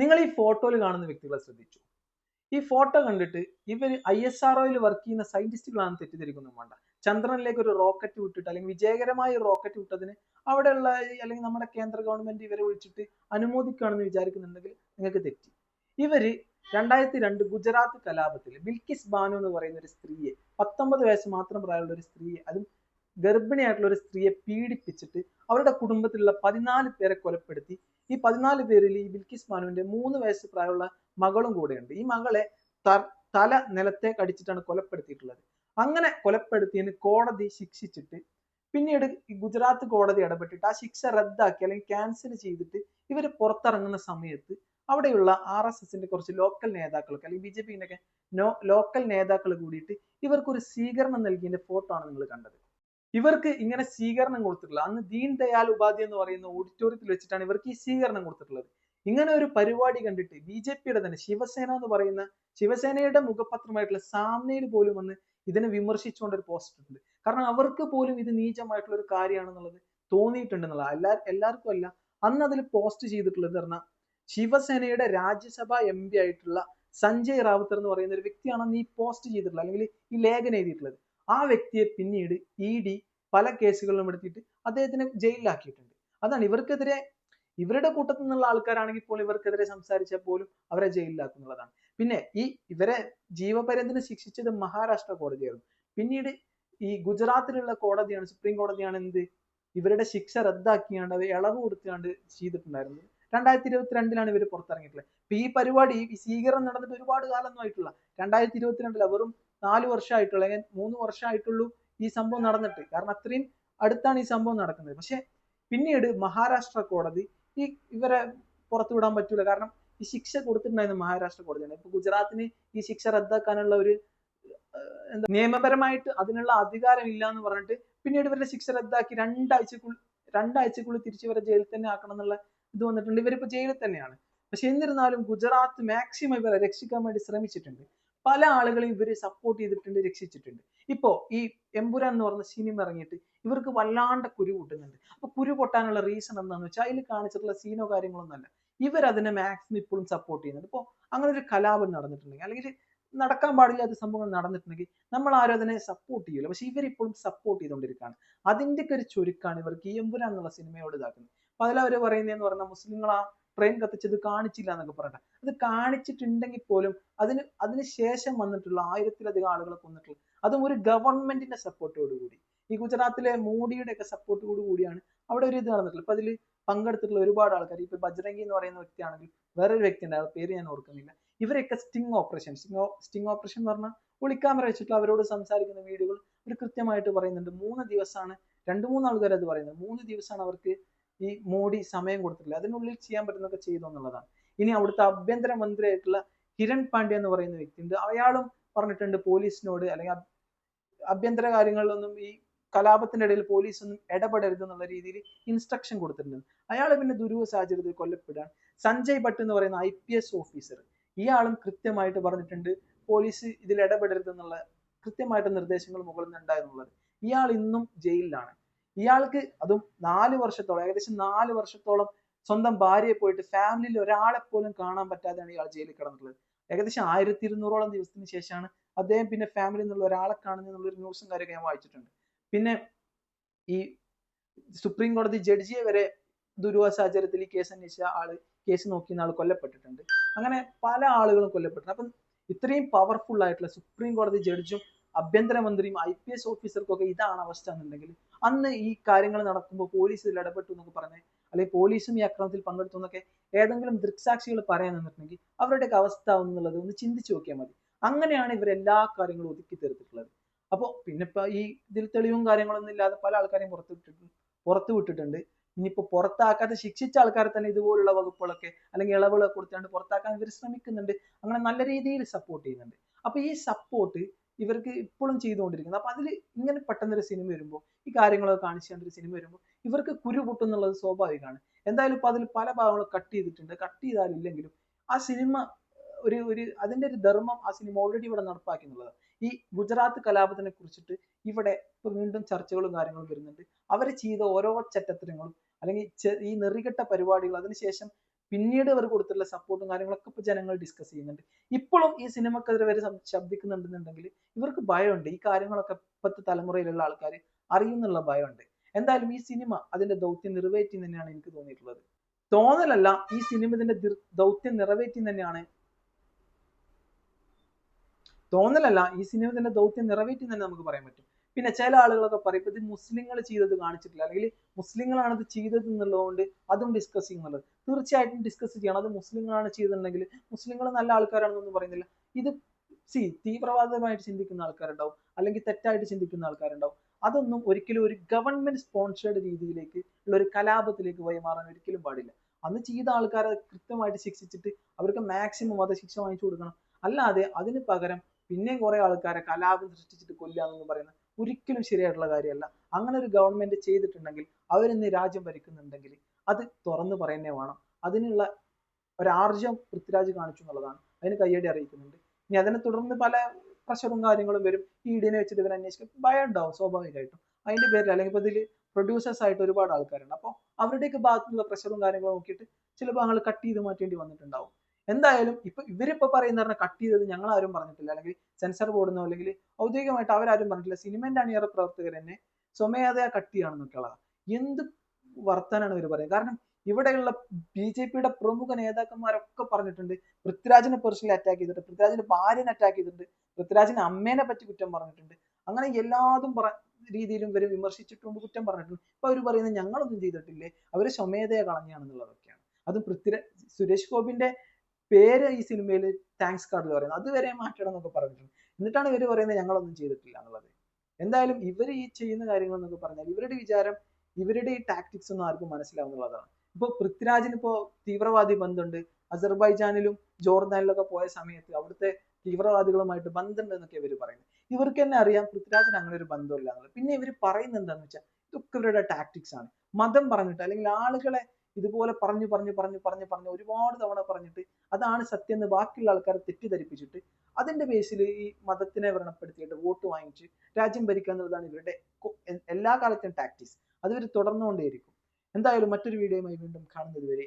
നിങ്ങൾ ഈ ഫോട്ടോയിൽ കാണുന്ന വ്യക്തികളെ ശ്രദ്ധിച്ചു. ഈ ഫോട്ടോ കണ്ടിട്ട് ഇവർ ഐ എസ് ആർ വർക്ക് ചെയ്യുന്ന സയന്റിസ്റ്റുകളാണ് തെറ്റിദ്ധരിക്കുന്നു വേണ്ട. ചന്ദ്രനിലേക്ക് ഒരു റോക്കറ്റ് വിട്ടിട്ട് അല്ലെങ്കിൽ വിജയകരമായി റോക്കറ്റ് വിട്ടതിന് അവിടെയുള്ള അല്ലെങ്കിൽ നമ്മുടെ കേന്ദ്ര ഗവൺമെന്റ് ഇവരെ വിളിച്ചിട്ട് അനുമോദിക്കുകയാണെന്ന് വിചാരിക്കുന്നുണ്ടെങ്കിൽ നിങ്ങൾക്ക് തെറ്റി. ഇവർ രണ്ടായിരത്തി രണ്ട് ഗുജറാത്ത് കലാപത്തിൽ ബിൽക്കിസ് ബാനു എന്ന് പറയുന്ന ഒരു സ്ത്രീയെ പത്തൊമ്പത് വയസ്സ് മാത്രം പ്രായമുള്ള ഒരു സ്ത്രീയെ അതും ഗർഭിണിയായിട്ടുള്ള ഒരു സ്ത്രീയെ പീഡിപ്പിച്ചിട്ട് അവരുടെ കുടുംബത്തിലുള്ള പതിനാല് പേരെ കൊലപ്പെടുത്തി. ഈ പതിനാല് പേരിൽ ഈ ബിൽക്കിസ് മാനുവിന്റെ മൂന്ന് വയസ്സ് പ്രായമുള്ള മകളും കൂടെയുണ്ട്. ഈ മകളെ തല നിലത്തെ കടിച്ചിട്ടാണ് കൊലപ്പെടുത്തിയിട്ടുള്ളത്. അങ്ങനെ കൊലപ്പെടുത്തിയതിന് കോടതി ശിക്ഷിച്ചിട്ട് പിന്നീട് ഗുജറാത്ത് കോടതി ഇടപെട്ടിട്ട് ആ ശിക്ഷ റദ്ദാക്കി അല്ലെങ്കിൽ ക്യാൻസൽ ചെയ്തിട്ട് ഇവർ പുറത്തിറങ്ങുന്ന സമയത്ത് അവിടെയുള്ള ആർ എസ് എസിന്റെ കുറച്ച് ലോക്കൽ നേതാക്കൾക്ക് അല്ലെങ്കിൽ ബി ജെ പിന്റെ ലോക്കൽ നേതാക്കൾ കൂടിയിട്ട് ഇവർക്ക് ഒരു സ്വീകരണം നൽകിയതിന്റെ ഫോട്ടോ ആണ് നിങ്ങൾ കണ്ടത്. ഇവർക്ക് ഇങ്ങനെ സ്വീകരണം കൊടുത്തിട്ടുള്ളത്. അന്ന് ദീൻ ദയാൽ ഉപാധ്യ എന്ന് പറയുന്ന ഓഡിറ്റോറിയത്തിൽ വെച്ചിട്ടാണ് ഇവർക്ക് ഈ സ്വീകരണം കൊടുത്തിട്ടുള്ളത്. ഇങ്ങനെ ഒരു പരിപാടി കണ്ടിട്ട് ബി ജെ പിയുടെ തന്നെ ശിവസേന എന്ന് പറയുന്ന ശിവസേനയുടെ മുഖപത്രമായിട്ടുള്ള സാമ്നയിൽ പോലും വന്ന് ഇതിനെ വിമർശിച്ചുകൊണ്ട് ഒരു പോസ്റ്റ് ഉണ്ട് കാരണം അവർക്ക് പോലും ഇത് നീചമായിട്ടുള്ള ഒരു കാര്യമാണെന്നുള്ളത് തോന്നിയിട്ടുണ്ടെന്നുള്ള എല്ലാ എല്ലാവർക്കും അല്ല. അന്ന് അതിൽ പോസ്റ്റ് ചെയ്തിട്ടുള്ളത് പറഞ്ഞാൽ ശിവസേനയുടെ രാജ്യസഭ എം പി ആയിട്ടുള്ള സഞ്ജയ് റാവുത്തർ എന്ന് പറയുന്ന ഒരു വ്യക്തിയാണ് അന്ന് ഈ പോസ്റ്റ് ചെയ്തിട്ടുള്ളത്. അല്ലെങ്കിൽ ഈ ലേഖനം എഴുതിയിട്ടുള്ളത്. ആ വ്യക്തിയെ പിന്നീട് ഇ ഡി പല കേസുകളിലും എടുത്തിട്ട് അദ്ദേഹത്തിനെ ജയിലിലാക്കിയിട്ടുണ്ട്. അതാണ് ഇവർക്കെതിരെ ഇവരുടെ കൂട്ടത്തിൽ നിന്നുള്ള ആൾക്കാരാണെങ്കിൽ പോലും ഇവർക്കെതിരെ സംസാരിച്ചാൽ പോലും അവരെ ജയിലിലാക്കുന്നുള്ളതാണ്. പിന്നെ ഈ ഇവരെ ജീവപര്യന്തരം ശിക്ഷിച്ചത് മഹാരാഷ്ട്ര കോടതിയായിരുന്നു. പിന്നീട് ഈ ഗുജറാത്തിലുള്ള കോടതിയാണ് സുപ്രീം കോടതിയാണ് എന്ത്? ഇവരുടെ ശിക്ഷ റദ്ദാക്കിയാണ്ട് അത് ഇളവ് കൊടുത്തുകൊണ്ട് ചെയ്തിട്ടുണ്ടായിരുന്നത്. രണ്ടായിരത്തി ഇരുപത്തിരണ്ടിലാണ് ഇവർ പുറത്തിറങ്ങിയിട്ടുള്ളത്. ഇപ്പൊ ഈ പരിപാടി ഈ സ്വീകരണം നടന്നിട്ട് ഒരുപാട് കാലമൊന്നും ആയിട്ടില്ല രണ്ടായിരത്തി ഇരുപത്തിരണ്ടിലാണ് വെറും നാല് വർഷമായിട്ടുള്ളൂ അല്ലെങ്കിൽ മൂന്ന് വർഷമായിട്ടുള്ളൂ ഈ സംഭവം നടന്നിട്ട്. കാരണം അത്രയും അടുത്താണ് ഈ സംഭവം നടക്കുന്നത്. പക്ഷെ പിന്നീട് മഹാരാഷ്ട്ര കോടതി ഈ ഇവരെ പുറത്തു വിടാൻ പറ്റൂല. കാരണം ഈ ശിക്ഷ കൊടുത്തിട്ടുണ്ടായിരുന്നു മഹാരാഷ്ട്ര കോടതിയാണ്. ഇപ്പൊ ഗുജറാത്തിന് ഈ ശിക്ഷ റദ്ദാക്കാനുള്ള ഒരു എന്താ നിയമപരമായിട്ട് അതിനുള്ള അധികാരം ഇല്ല എന്ന് പറഞ്ഞിട്ട് പിന്നീട് ഇവരുടെ ശിക്ഷ റദ്ദാക്കി രണ്ടാഴ്ചക്കുള്ളിൽ രണ്ടാഴ്ചക്കുള്ളിൽ തിരിച്ചു ഇവരെ ജയിലിൽ തന്നെ ആക്കണം എന്നുള്ള ഇത് വന്നിട്ടുണ്ട്. ഇവരിപ്പോ ജയിലിൽ തന്നെയാണ്. പക്ഷെ എന്നിരുന്നാലും ഗുജറാത്ത് മാക്സിമം ഇവരെ രക്ഷിക്കാൻ വേണ്ടി ശ്രമിച്ചിട്ടുണ്ട്. പല ആളുകളും ഇവരെ സപ്പോർട്ട് ചെയ്തിട്ടുണ്ട് രക്ഷിച്ചിട്ടുണ്ട്. ഇപ്പോ ഈ എമ്പുരാൻ എന്ന് പറഞ്ഞ സിനിമ ഇറങ്ങിയിട്ട് ഇവർക്ക് വല്ലാണ്ട് കുരു പൊട്ടുന്നുണ്ട്. അപ്പൊ കുരു പൊട്ടാനുള്ള റീസൺ എന്താന്ന് വെച്ചാൽ അതിൽ കാണിച്ചിട്ടുള്ള സീനോ കാര്യങ്ങളൊന്നുമല്ല ഇവർ അതിനെ മാക്സിമം ഇപ്പോഴും സപ്പോർട്ട് ചെയ്യുന്നുണ്ട്. ഇപ്പോ അങ്ങനെ ഒരു കലാപം നടന്നിട്ടുണ്ടെങ്കിൽ അല്ലെങ്കിൽ നടക്കാൻ പാടില്ലാത്ത സംഭവങ്ങൾ നടന്നിട്ടുണ്ടെങ്കിൽ നമ്മൾ ആരും അതിനെ സപ്പോർട്ട് ചെയ്യില്ല പക്ഷെ ഇവരിപ്പോഴും സപ്പോർട്ട് ചെയ്തുകൊണ്ടിരിക്കുകയാണ്. അതിന്റെ ഒക്കെ ഒരു ചുരുക്കാണ് ഇവർക്ക് ഈ എമ്പുരാൻ എന്നുള്ള സിനിമയോട് ഇതാക്കുന്നത്. അപ്പൊ അതിലവർ പറയുന്നതെന്ന് പറഞ്ഞാൽ മുസ്ലിങ്ങൾ ആ ട്രെയിൻ കത്തിച്ചത് കാണിച്ചില്ല എന്നൊക്കെ പറയട്ടെ. അത് കാണിച്ചിട്ടുണ്ടെങ്കിൽ പോലും അതിന് അതിന് ശേഷം വന്നിട്ടുള്ള ആയിരത്തിലധികം ആളുകളെ കൊന്നിട്ടുള്ള അതും ഒരു ഗവൺമെന്റിന്റെ സപ്പോർട്ടോടുകൂടി ഈ ഗുജറാത്തിലെ മോഡിയുടെ ഒക്കെ സപ്പോർട്ടോടു കൂടിയാണ് അവിടെ ഒരു ഇത് നടന്നിട്ടുള്ളത്. ഇപ്പൊ അതിൽ പങ്കെടുത്തിട്ടുള്ള ഒരുപാട് ആൾക്കാർ ഇപ്പൊ ബജ്രംഗി എന്ന് പറയുന്ന വ്യക്തിയാണെങ്കിൽ വേറൊരു വ്യക്തി ഉണ്ട് പേര് ഞാൻ ഓർക്കുന്നില്ല. ഇവരൊക്കെ sting operation sting sting operation എന്ന് പറഞ്ഞാൽ ഒളിക്യാമറ വെച്ചിട്ട് അവരോട് സംസാരിക്കുന്ന വീഡിയോകൾ അവർ കൃത്യമായിട്ട് പറയുന്നുണ്ട്. മൂന്ന് ദിവസമാണ് രണ്ട് മൂന്ന് ആൾക്കാർ അത് പറയുന്നത്. മൂന്ന് ദിവസമാണ് അവർക്ക് ഈ മോഡി സമയം കൊടുത്തിട്ടില്ല. അതിനുള്ളിൽ ചെയ്യാൻ പറ്റുന്നതൊക്കെ ചെയ്തു എന്നുള്ളതാണ്. ഇനി അവിടുത്തെ ആഭ്യന്തര മന്ത്രിയായിട്ടുള്ള കിരൺ പാണ്ഡ്യ എന്ന് പറയുന്ന വ്യക്തിയുണ്ട്. അയാളും പറഞ്ഞിട്ടുണ്ട് പോലീസിനോട് അല്ലെങ്കിൽ ആഭ്യന്തര കാര്യങ്ങളിലൊന്നും ഈ കലാപത്തിന്റെ ഇടയിൽ പോലീസ് ഒന്നും ഇടപെടരുത് എന്നുള്ള രീതിയിൽ ഇൻസ്ട്രക്ഷൻ കൊടുത്തിട്ടുണ്ട്. അയാൾ പിന്നെ ദുരൂഹ സാഹചര്യത്തിൽ കൊല്ലപ്പെടുകയാണ്. സഞ്ജയ് ഭട്ട് എന്ന് പറയുന്ന ഐ പി എസ് ഓഫീസർ ഇയാളും കൃത്യമായിട്ട് പറഞ്ഞിട്ടുണ്ട് പോലീസ് ഇതിൽ ഇടപെടരുത് എന്നുള്ള കൃത്യമായിട്ട് നിർദ്ദേശങ്ങൾ മുകളിൽ നിന്നുണ്ടായിരുന്നുള്ളത് ഇയാൾ ഇന്നും ജയിലിലാണ്. ഇയാൾക്ക് അതും നാല് വർഷത്തോളം ഏകദേശം നാല് വർഷത്തോളം സ്വന്തം ഭാര്യയെ പോയിട്ട് ഫാമിലിയിൽ ഒരാളെ പോലും കാണാൻ പറ്റാതെയാണ് ഇയാൾ ജയിലിൽ കിടന്നിട്ടുള്ളത്. ഏകദേശം ആയിരത്തി ഇരുന്നൂറോളം ദിവസത്തിന് ശേഷമാണ് അദ്ദേഹം പിന്നെ ഫാമിലിയിൽ നിന്നുള്ള ഒരാളെ കാണുന്ന എന്നുള്ളൊരു ന്യൂസും കാര്യമൊക്കെ ഞാൻ വായിച്ചിട്ടുണ്ട്. പിന്നെ ഈ സുപ്രീം കോടതി ജഡ്ജിയെ വരെ ദുരൂഹ സാഹചര്യത്തിൽ ഈ കേസ് അന്വേഷിച്ച ആൾ കേസ് നോക്കിയ ആൾ കൊല്ലപ്പെട്ടിട്ടുണ്ട്. അങ്ങനെ പല ആളുകളും കൊല്ലപ്പെട്ടിട്ടുണ്ട്. അപ്പം ഇത്രയും പവർഫുൾ ആയിട്ടുള്ള സുപ്രീം കോടതി ജഡ്ജും ആഭ്യന്തരമന്ത്രിയും ഐ പി എസ് ഓഫീസർക്കൊക്കെ ഇതാണ് അവസ്ഥ എന്നുണ്ടെങ്കിൽ അന്ന് ഈ കാര്യങ്ങൾ നടക്കുമ്പോൾ പോലീസ് ഇതിൽ ഇടപെട്ടു എന്നൊക്കെ പറഞ്ഞേ അല്ലെങ്കിൽ പോലീസും ഈ അക്രമത്തിൽ പങ്കെടുത്തു എന്നൊക്കെ ഏതെങ്കിലും ദൃക്സാക്ഷികൾ പറയാൻ നിന്നിട്ടുണ്ടെങ്കിൽ അവരുടെയൊക്കെ അവസ്ഥ എന്നുള്ളത് ഒന്ന് ചിന്തിച്ചു നോക്കിയാൽ മതി. അങ്ങനെയാണ് ഇവർ എല്ലാ കാര്യങ്ങളും ഒതുക്കി തീർത്തിട്ടുള്ളത്. അപ്പോൾ പിന്നെ ഇപ്പൊ ഈ ഇതിൽ തെളിവും കാര്യങ്ങളൊന്നും ഇല്ലാതെ പല ആൾക്കാരെയും പുറത്തു വിട്ടിട്ടുണ്ട് പുറത്തു വിട്ടിട്ടുണ്ട്. ഇനിയിപ്പോൾ പുറത്താക്കാതെ ശിക്ഷിച്ച ആൾക്കാരെ തന്നെ ഇതുപോലുള്ള വകുപ്പുകളൊക്കെ അല്ലെങ്കിൽ ഇളവുകളൊക്കെ കൊടുത്തുകൊണ്ട് പുറത്താക്കാൻ ഇവർ ശ്രമിക്കുന്നുണ്ട്. അങ്ങനെ നല്ല രീതിയിൽ സപ്പോർട്ട് ചെയ്യുന്നുണ്ട്. അപ്പൊ ഈ സപ്പോർട്ട് ഇവർക്ക് ഇപ്പോഴും ചെയ്തുകൊണ്ടിരിക്കുന്നത് അപ്പൊ അതിൽ ഇങ്ങനെ പെട്ടെന്നൊരു സിനിമ വരുമ്പോൾ ഈ കാര്യങ്ങളൊക്കെ കാണിച്ചുകൊണ്ട് ഒരു സിനിമ വരുമ്പോൾ ഇവർക്ക് കുരു പൊട്ടുന്നുള്ളത് സ്വാഭാവികമാണ്. എന്തായാലും ഇപ്പൊ അതിൽ പല ഭാഗങ്ങളും കട്ട് ചെയ്തിട്ടുണ്ട്. കട്ട് ചെയ്താലില്ലെങ്കിലും ആ സിനിമ ഒരു ഒരു അതിന്റെ ഒരു ധർമ്മം ആ സിനിമ ഓൾറെഡി ഇവിടെ നടപ്പാക്കി എന്നുള്ളത് ഈ ഗുജറാത്ത് കലാപത്തിനെ കുറിച്ചിട്ട് ഇവിടെ ഇപ്പൊ വീണ്ടും ചർച്ചകളും കാര്യങ്ങളും വരുന്നുണ്ട്. അവർ ചെയ്ത ഓരോ ചട്ടത്തരങ്ങളും അല്ലെങ്കിൽ ഈ നെറികെട്ട പരിപാടികൾ അതിനുശേഷം പിന്നീട് അവർ കൊടുത്തിട്ടുള്ള സപ്പോർട്ടും കാര്യങ്ങളൊക്കെ ഇപ്പൊ ജനങ്ങൾ ഡിസ്കസ് ചെയ്യുന്നുണ്ട്. ഇപ്പോഴും ഈ സിനിമക്കെതിരെ വരെ ശബ്ദിക്കുന്നുണ്ടെന്നുണ്ടെങ്കിൽ ഇവർക്ക് ഭയമുണ്ട്. ഈ കാര്യങ്ങളൊക്കെ ഇപ്പോഴത്തെ തലമുറയിലുള്ള ആൾക്കാർ അറിയുന്നുള്ള ഭയമുണ്ട്. എന്തായാലും ഈ സിനിമ അതിന്റെ ദൗത്യം നിറവേറ്റി തന്നെയാണ് എനിക്ക് തോന്നിയിട്ടുള്ളത്. തോന്നലല്ല ഈ സിനിമ ഇതിന്റെ ദൗത്യം നിറവേറ്റി തന്നെയാണ്. തോന്നലല്ല ഈ സിനിമ ഇതിന്റെ ദൗത്യം നിറവേറ്റി തന്നെ നമുക്ക് പറയാൻ പറ്റും. പിന്നെ ചില ആളുകളൊക്കെ പറയും ഇത് മുസ്ലിങ്ങൾ ചെയ്തത് കാണിച്ചിട്ടില്ല. അല്ലെങ്കിൽ മുസ്ലിങ്ങളാണ് ഇത് ചെയ്തത് എന്നുള്ളതുകൊണ്ട് അതും ഡിസ്കസ് ചെയ്യുന്നുള്ളത്. തീർച്ചയായിട്ടും ഡിസ്കസ് ചെയ്യണം. അത് മുസ്ലിങ്ങളാണ് ചെയ്തിട്ടുണ്ടെങ്കിൽ മുസ്ലിങ്ങൾ നല്ല ആൾക്കാരാണെന്നൊന്നും പറയുന്നില്ല. ഇത് സി തീവ്രവാദമായിട്ട് ചിന്തിക്കുന്ന ആൾക്കാരുണ്ടാവും. അല്ലെങ്കിൽ തെറ്റായിട്ട് ചിന്തിക്കുന്ന ആൾക്കാരുണ്ടാവും. അതൊന്നും ഒരിക്കലും ഒരു ഗവൺമെന്റ് സ്പോൺസേർഡ് രീതിയിലേക്ക് ഉള്ള ഒരു കലാപത്തിലേക്ക് വഴിമാറാൻ ഒരിക്കലും പാടില്ല. അന്ന് ചെയ്ത ആൾക്കാരെ കൃത്യമായിട്ട് ശിക്ഷിച്ചിട്ട് അവർക്ക് മാക്സിമം വധശിക്ഷ വാങ്ങിച്ചു കൊടുക്കണം. അല്ലാതെ അതിന് പകരം പിന്നെയും കുറെ ആൾക്കാരെ കലാപം സൃഷ്ടിച്ചിട്ട് കൊല്ലുക എന്ന് പറയുന്നത് ഒരിക്കലും ശരിയായിട്ടുള്ള കാര്യമല്ല. അങ്ങനെ ഒരു ഗവൺമെന്റ് ചെയ്തിട്ടുണ്ടെങ്കിൽ അവരിന്ന് രാജ്യം ഭരിക്കുന്നുണ്ടെങ്കിൽ അത് തുറന്നു പറയുന്നേ വേണം. അതിനുള്ള ഒരാർജം പൃഥ്വിരാജ് കാണിച്ചു എന്നുള്ളതാണ്. അതിന് കയ്യടി അറിയിക്കുന്നുണ്ട്. ഇനി അതിനെ തുടർന്ന് പല പ്രഷറും കാര്യങ്ങളും വരും. ഈ ഡിനെ വെച്ചിട്ട് ഇവർ അന്വേഷിക്കും. ഭയം ഉണ്ടാവും സ്വാഭാവികമായിട്ടും. അതിന്റെ പേരിൽ അല്ലെങ്കിൽ ഇപ്പൊ ഇതിൽ പ്രൊഡ്യൂസേഴ്സ് ആയിട്ട് ഒരുപാട് ആൾക്കാരുണ്ട്. അപ്പോൾ അവരുടെയൊക്കെ ഭാഗത്തുള്ള പ്രഷറും കാര്യങ്ങളും നോക്കിയിട്ട് ചില ഭാഗങ്ങൾ കട്ട് ചെയ്ത് മാറ്റേണ്ടി വന്നിട്ടുണ്ടാവും. എന്തായാലും ഇപ്പൊ ഇവരിപ്പോ പറയുന്ന പറഞ്ഞാൽ കട്ട് ചെയ്തത് ഞങ്ങൾ ആരും പറഞ്ഞിട്ടില്ല. അല്ലെങ്കിൽ സെൻസർ ബോർഡിനോ അല്ലെങ്കിൽ ഔദ്യോഗികമായിട്ട് അവരാരും പറഞ്ഞിട്ടില്ല. സിനിമന്റെ അണിയറ പ്രവർത്തകർ തന്നെ സ്വമേധയാ കട്ട് ചെയ്യുകയാണെന്നൊക്കെയുള്ളതാണ് എന്ത് വർത്താനാണ് ഇവർ പറയുന്നത്? കാരണം ഇവിടെയുള്ള ബി ജെ പിയുടെ പ്രമുഖ നേതാക്കന്മാരൊക്കെ പറഞ്ഞിട്ടുണ്ട്. പൃഥ്വിരാജിനെ പേഴ്സണലി അറ്റാക്ക് ചെയ്തിട്ടുണ്ട്. പൃഥ്വിരാജിന്റെ ഭാര്യനെ അറ്റാക്ക് ചെയ്തിട്ടുണ്ട്. പൃഥ്വിരാജിന്റെ അമ്മേനെ പറ്റി കുറ്റം പറഞ്ഞിട്ടുണ്ട്. അങ്ങനെ എല്ലാതും പറ രീതിയിലും ഇവർ വിമർശിച്ചിട്ടുണ്ട് കുറ്റം പറഞ്ഞിട്ടുണ്ട്. ഇപ്പൊ അവർ പറയുന്നത് ഞങ്ങളൊന്നും ചെയ്തിട്ടില്ലേ? അവർ സ്വമേധയ കളഞ്ഞാണെന്നുള്ളതൊക്കെയാണ് അതും പൃഥ്വിരാജ് സുരേഷ് ഗോപിന്റെ പേര് ഈ സിനിമയിൽ താങ്ക്സ് കാർഡിൽ പറയുന്നത്. അതുവരെ മാറ്റണം എന്നൊക്കെ പറഞ്ഞിട്ടുണ്ട്. എന്നിട്ടാണ് ഇവർ പറയുന്നത് ഞങ്ങളൊന്നും ചെയ്തിട്ടില്ല എന്നുള്ളത്. എന്തായാലും ഇവർ ഈ ചെയ്യുന്ന കാര്യങ്ങൾ എന്നൊക്കെ പറഞ്ഞാൽ ഇവരുടെ വിചാരം ഇവരുടെ ഈ ടാക്ടിക്സ് ഒന്നും ആർക്കും മനസ്സിലാവുന്നുള്ളതാണ്. ഇപ്പൊ പൃഥ്വിരാജിന് ഇപ്പോ തീവ്രവാദി ബന്ധമുണ്ട് അസർബൈജാനിലും ജോർദാനിലൊക്കെ പോയ സമയത്ത് അവിടുത്തെ തീവ്രവാദികളുമായിട്ട് ബന്ധമുണ്ട് എന്നൊക്കെ ഇവർ പറയുന്നത് ഇവർക്ക് തന്നെ അറിയാം പൃഥ്വിരാജിന് അങ്ങനെ ഒരു ബന്ധമില്ല എന്നുള്ളത്. പിന്നെ ഇവർ പറയുന്നത് എന്താണെന്ന് വെച്ചാൽ ഇതൊക്കെ ഇവരുടെ ടാക്ടിക്സ് ആണ്. മതം പറഞ്ഞിട്ട് അല്ലെങ്കിൽ ആളുകളെ ഇതുപോലെ പറഞ്ഞു പറഞ്ഞു പറഞ്ഞു പറഞ്ഞു പറഞ്ഞു ഒരുപാട് തവണ പറഞ്ഞിട്ട് അതാണ് സത്യം എന്ന് ബാക്കിയുള്ള ആൾക്കാരെ തെറ്റിദ്ധരിപ്പിച്ചിട്ട് അതിന്റെ ബേസിൽ ഈ മതത്തിനെ വ്രണപ്പെടുത്തിയിട്ട് വോട്ട് വാങ്ങിച്ച് രാജ്യം ഭരിക്കുക എന്നുള്ളതാണ് ഇവരുടെ എല്ലാ കാലത്തെയും ടാക്ടിക്സ് അത് ഇവർ തുടർന്നുകൊണ്ടേയിരിക്കും. എന്തായാലും മറ്റൊരു വീഡിയോയുമായി വീണ്ടും കാണുന്നത് വരെ